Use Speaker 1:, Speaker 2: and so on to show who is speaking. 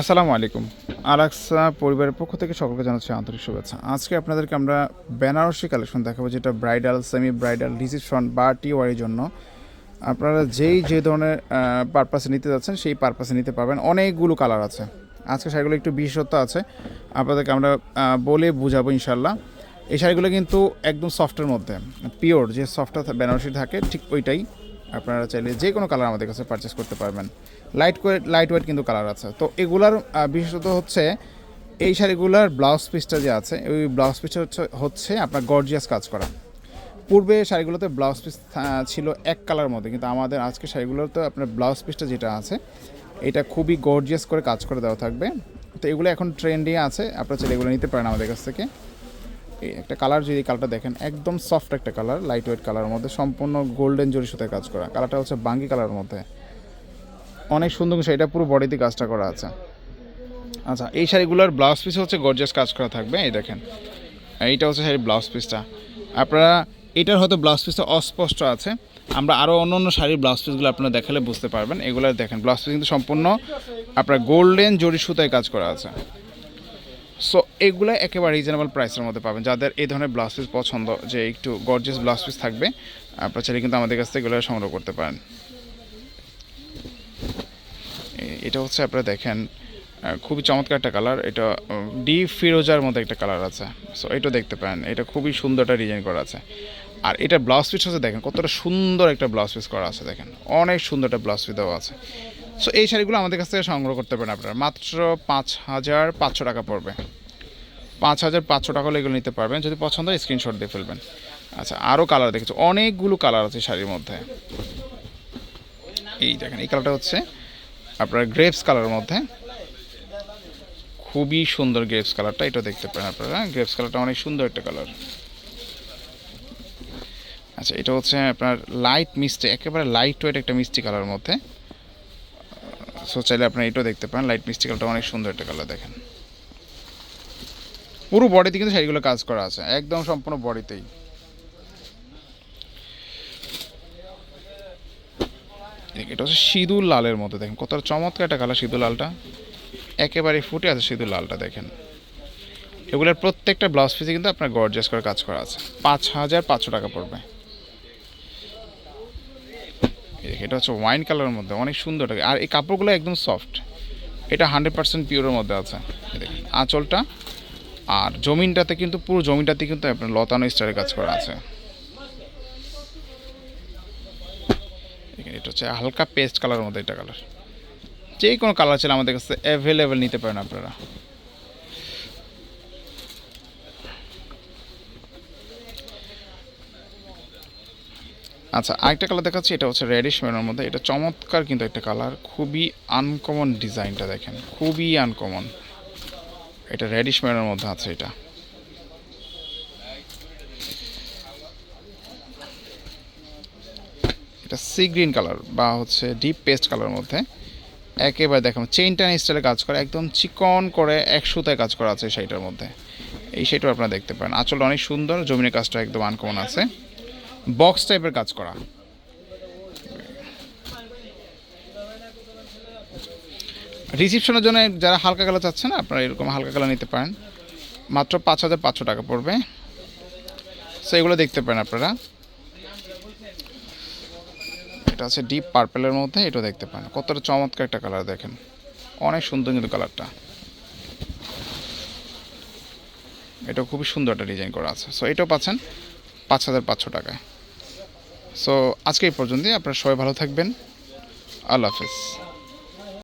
Speaker 1: আসসালামু আলাইকুম। আলাক্সা পরিবারের পক্ষ থেকে সকলকে জানাচ্ছি আন্তরিক শুভেচ্ছা। আজকে আপনাদেরকে আমরা বেনারসি কালেকশন দেখাবো, যেটা ব্রাইডাল সেমি ব্রাইডাল রিসিপশন বা টিওয়ারির জন্য। আপনারা যেই যে ধরনের পারপাসে নিতে যাচ্ছেন, সেই পারপাসে নিতে পারবেন। অনেকগুলো কালার আছে। আজকে শাড়িগুলো একটু বিশেষত্ব আছে। আপনাদেরকে আমরা বলে বুঝাবো ইনশাল্লাহ এই শাড়িগুলো কিন্তু একদম সফটের মধ্যে পিওর যে সফটটা বেনারসি থাকে, ঠিক ওইটাই। আপনারা চাইলে যে কোনো কালার আমাদের কাছে পারচেস করতে পারবেন। লাইট লাইট ওয়েট কিন্তু কালার আছে। তো এগুলার বিশেষত হচ্ছে এই শাড়িগুলার ব্লাউজ পিসটা যে আছে, ওই ব্লাউজ পিসটা হচ্ছে হচ্ছে আপনার গর্জিয়াস কাজ করা। পূর্বে শাড়িগুলোতে ব্লাউজ পিস ছিল এক কালার মধ্যে, কিন্তু আমাদের আজকে শাড়িগুলোতে আপনার ব্লাউজ পিসটা যেটা আছে, এটা খুবই গর্জিয়াস করে কাজ করে দেওয়া থাকবে। তো এগুলো এখন ট্রেন্ডিং আছে, আপনারা চাইলে এগুলো নিতে পারেন আমাদের কাছ থেকে। একটা কালার যদি কালারটা দেখেন, একদম সফট একটা কালার লাইট ওয়েট কালারের মধ্যে সম্পূর্ণ গোল্ডেন জরি সুতায় কাজ করা। কালারটা হচ্ছে বাঙ্গি কালারের মধ্যে। অনেক সুন্দর শাড়িটা পুরো বডিতে কাজটা করা আছে। আচ্ছা এই শাড়িগুলোর ব্লাউজ পিস হচ্ছে গর্জিয়াস কাজ করা থাকবে, এই দেখেন। এইটা হচ্ছে শাড়ির ব্লাউজ পিসটা আপনারা, এটার হয়তো ব্লাউজ পিসটা অস্পষ্ট আছে। আমরা আরও অন্য অন্য শাড়ির ব্লাউজ পিসগুলো আপনারা দেখালে বুঝতে পারবেন। এগুলো দেখেন ব্লাউজ পিস কিন্তু সম্পূর্ণ আপনার গোল্ডেন জরি সুতায় কাজ করা আছে। এগুলো একেবারে রিজনেবল প্রাইসের মধ্যে পাবেন। যাদের এই ধরনের ব্লাউজ পিস পছন্দ, যে একটু গর্জিয়াস ব্লাউজ পিস থাকবে, আপনারা চাইলে কিন্তু আমাদের কাছ থেকে এগুলো সংগ্রহ করতে পারেন। এটা হচ্ছে আপনারা দেখেন খুবই চমৎকার একটা কালার এটা ডিপ ফিরোজার মধ্যে একটা কালার আছে। সো এটা দেখতে পারেন। এটা খুবই সুন্দর একটা ডিজাইন করা আছে। আর এটা ব্লাউজ পিস হচ্ছে দেখেন, কতটা সুন্দর একটা ব্লাউজ পিস করা আছে দেখেন। অনেক সুন্দর একটা ব্লাউজ পিস দেওয়া আছে। সো এই শাড়িগুলো আমাদের কাছ থেকে সংগ্রহ করতে পারেন আপনারা। মাত্র পাঁচ হাজার পাঁচশো টাকা পড়বে। পাঁচ হাজার পাঁচশো টাকা হলে এগুলো নিতে পারবেন। যদি পছন্দ হয় স্ক্রিনশট দিয়ে ফেলবেন। আচ্ছা আরও কালার দেখেছ। অনেকগুলো কালার আছে শাড়ির মধ্যে। এই দেখেন, এই কালারটা হচ্ছে আপনার গ্রেপস কালারের মধ্যে। খুবই সুন্দর গ্রেপস কালারটা এটা দেখতে পারেন আপনারা। গ্রেপস কালারটা অনেক সুন্দর একটা কালার আচ্ছা এটা হচ্ছে আপনার লাইট মিষ্টি একেবারে লাইট ওয়েট একটা মিষ্টি কালারের মধ্যে। সো চাইলে আপনারা এটাও দেখতে পারেন। লাইট মিষ্টি কালারটা অনেক সুন্দর একটা কালার দেখেন। পুরো বডিতে কিন্তু শাড়িগুলো কাজ করা আছে, একদম সম্পূর্ণ বডিতেই। এটা হচ্ছে সিঁদুর লালের মধ্যে দেখেন কতটা চমৎকার একটা কালার সিঁদুর লালটা। একেবারে ফুটে আছে সিঁদুর লালটা, দেখেন। এগুলোর প্রত্যেকটা ব্লাউজ পিসে কিন্তু আপনার গর্জিয়াস করে কাজ করা আছে। পাঁচ হাজার পাঁচশো টাকা পড়বে। এটা হচ্ছে ওয়াইন কালারের মধ্যে, অনেক সুন্দর আর এই কাপড়গুলো একদম সফট এটা হান্ড্রেড পার্সেন্ট পিওরের মধ্যে আছে। দেখেন আঁচলটা আর জমিনটাতে কিন্তু পুরো জমিনটাতে কিন্তু আপনার লতানো স্টারের কাজ করা আছে। দেখেন, এটা হচ্ছে হালকা পেস্ট কালারের মধ্যে এটা কালার। যে কোনো কালার ছিল আমাদের কাছে অ্যাভেলেবেল নিতে পারেন আপনারা। আচ্ছা আরেকটা কালার দেখাচ্ছি এটা হচ্ছে রেডিশ মেরুনের মধ্যে। এটা চমৎকার কিন্তু একটা কালার খুবই আনকমন ডিজাইনটা দেখেন খুবই আনকমন এটা রেডিশ মেরুনের মধ্যে আছে এটা। এটা সি গ্রিন কালার বা হচ্ছে ডিপ পেস্ট কালার মধ্যে। একেবারে দেখুন চেইন টান স্টাইলে কাজ করে, একদম চিকন করে এক সুতায় কাজ করা আছে সেইটার মধ্যে। এই সেইটাও আপনারা দেখতে পারেন। আঁচলটা অনেক সুন্দর, জমিনের কাজটা একদম আনকমন আছে। বক্স টাইপের কাজ করা। রিসিপশনের জন্য যারা হালকা কালার চাচ্ছে না, আপনারা এরকম হালকা কালার নিতে পারেন। মাত্র পাঁচ হাজার পাঁচশো টাকা পড়বে। সো এগুলো দেখতে পারেন আপনারা। এটা আছে ডিপ পার্পেলের মধ্যে, এটাও দেখতে পারেন। কতটা চমৎকার একটা কালার দেখেন। অনেক সুন্দর কিন্তু কালারটা এটা খুবই সুন্দর একটা ডিজাইন করা আছে। সো এটাও পাচ্ছেন পাঁচ হাজার পাঁচশো টাকায়। সো আজকে এই পর্যন্তই। আপনারা সবাই ভালো থাকবেন। আল্লাহ হাফিজ।